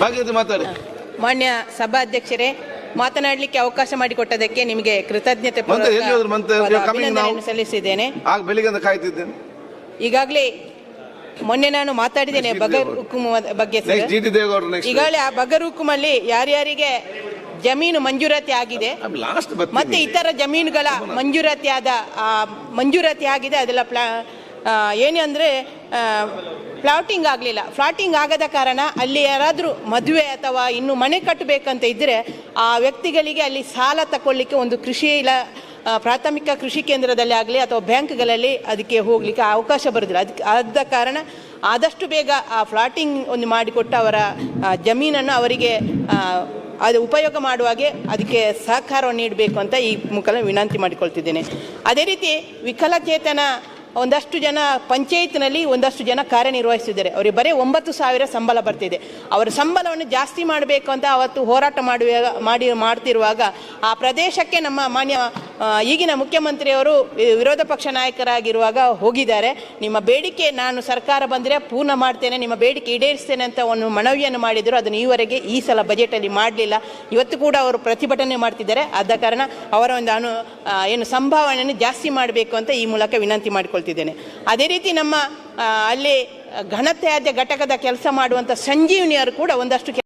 ಭಾಗೀರಥಿ ಮಾತಾಡಿ ಮಾನ್ಯ ಸಭಾಧ್ಯಕ್ಷರೇ ಮಾತನಾಡಲಿಕ್ಕೆ ಅವಕಾಶ ಮಾಡಿಕೊಟ್ಟದಕ್ಕೆ ನಿಮಗೆ ಕೃತಜ್ಞತೆ ಮಂತ್ರಿ, ಎಲ್ಲಿ ಹೋದ್ರು ಮಂತ್ರಿ? ಪೂರ್ವಕವಾದ You're coming now. ಅಭಿನಂದನೆಯನ್ನು ಸಲ್ಲಿಸಿದ್ದೇನೆ ಆಗ ಕಾಯ್ತಿದ್ದೇನೆ ಈಗಾಗಲೇ ಮೊನ್ನೆ ನಾನು ಮಾತಾಡಿದ್ದೇನೆ Next ಬಗರ್ ಹುಕುಮ ಹುಕುಂ ಬಗ್ಗೆ ಸರ್. ನೆಕ್ಸ್ಟ್ ಜಿ ಟಿ ದೇವೇಗೌಡರು ನೆಕ್ಸ್ಟ್ ಈಗಾಗಲೇ ಆ ಬಗರ್ ಹುಕುಮಲ್ಲಿ ಯಾರ್ಯಾರಿಗೆ ಜಮೀನು ಮಂಜೂರಾತಿ ಆಗಿದೆ ಲಾಸ್ಟ್ ಮತ್ತೆ ಬರ್ತೀನಿ ಇತರ ಜಮೀನುಗಳ ಮಂಜೂರಾತಿ ಆದ ಆ, ಮಂಜೂರಾತಿ ಆಗಿದೆ ಅದೆಲ್ಲ ಪ್ಲಾ ಏನು ಅಂದರೆ ಫ್ಲಾಟಿಂಗ್ ಆಗಲಿಲ್ಲ. ಫ್ಲಾಟಿಂಗ್ ಆಗದ ಕಾರಣ ಅಲ್ಲಿ ಯಾರಾದರೂ ಮದುವೆ ಅಥವಾ ಇನ್ನು ಮನೆ ಕಟ್ಟಬೇಕಂತ ಇದ್ದರೆ ಆ ವ್ಯಕ್ತಿಗಳಿಗೆ ಅಲ್ಲಿ ಸಾಲ ತಗೊಳ್ಳಿಕ್ಕೆ ಒಂದು ಕೃಷಿ ಇಲ್ಲ ಪ್ರಾಥಮಿಕ ಕೃಷಿ ಕೇಂದ್ರದಲ್ಲಿ ಆಗಲಿ ಅಥವಾ ಬ್ಯಾಂಕ್ಗಳಲ್ಲಿ ಅದಕ್ಕೆ ಹೋಗಲಿಕ್ಕೆ ಅವಕಾಶ ಬರೋದಿಲ್ಲ. ಅದಕ್ಕೆ ಆದ ಕಾರಣ ಆದಷ್ಟು ಬೇಗ ಆ ಫ್ಲಾಟಿಂಗ್ ಒಂದು ಮಾಡಿಕೊಟ್ಟು ಅವರ ಜಮೀನನ್ನು ಅವರಿಗೆ ಅದು ಉಪಯೋಗ ಮಾಡುವಾಗೆ ಅದಕ್ಕೆ ಸಹಕಾರವನ್ನು ನೀಡಬೇಕು ಅಂತ ಈ ಮುಖಲ ವಿನಂತಿ ಮಾಡಿಕೊಳ್ತಿದ್ದೇನೆ. ಅದೇ ರೀತಿ ವಿಕಲಚೇತನ ಒಂದಷ್ಟು ಜನ ಪಂಚಾಯತ್ನಲ್ಲಿ ಒಂದಷ್ಟು ಜನ ಕಾರ್ಯನಿರ್ವಹಿಸಿದ್ದಾರೆ. ಅವರಿಗೆ ಬರೀ ಒಂಬತ್ತು ಸಾವಿರ ಸಂಬಳ ಬರ್ತಿದೆ. ಅವರ ಸಂಬಳವನ್ನು ಜಾಸ್ತಿ ಮಾಡಬೇಕು ಅಂತ ಅವತ್ತು ಹೋರಾಟ ಮಾಡುವ ಮಾಡಿ, ಮಾಡ್ತಿರುವಾಗ ಆ ಪ್ರದೇಶಕ್ಕೆ ನಮ್ಮ ಮಾನ್ಯ ಈಗಿನ ಮುಖ್ಯಮಂತ್ರಿಯವರು ವಿರೋಧ ಪಕ್ಷ ನಾಯಕರಾಗಿರುವಾಗ ಹೋಗಿದ್ದಾರೆ. ನಿಮ್ಮ ಬೇಡಿಕೆ ನಾನು ಸರ್ಕಾರ ಬಂದರೆ ಪೂರ್ಣ ಮಾಡ್ತೇನೆ, ನಿಮ್ಮ ಬೇಡಿಕೆ ಈಡೇರಿಸ್ತೇನೆ ಅಂತ ಒಂದು ಮನವಿಯನ್ನು ಮಾಡಿದರು. ಅದನ್ನು ಈವರೆಗೆ ಈ ಸಲ ಬಜೆಟಲ್ಲಿ ಮಾಡಲಿಲ್ಲ. ಇವತ್ತು ಕೂಡ ಅವರು ಪ್ರತಿಭಟನೆ ಮಾಡ್ತಿದ್ದಾರೆ. ಆದ ಕಾರಣ ಅವರ ಒಂದು ಅನು ಏನು ಸಂಭಾವನೆಯನ್ನು ಜಾಸ್ತಿ ಮಾಡಬೇಕು ಅಂತ ಈ ಮೂಲಕ ವಿನಂತಿ ಮಾಡಿಕೊಳ್ತಿದ್ದೇನೆ ಅದೇ ರೀತಿ ನಮ್ಮ ಅಲ್ಲಿ ಘನತ್ಯಾಜ್ಯ ಘಟಕದ ಕೆಲಸ ಮಾಡುವಂಥ ಸಂಜೀವಿನಿಯರು ಕೂಡ ಒಂದಷ್ಟು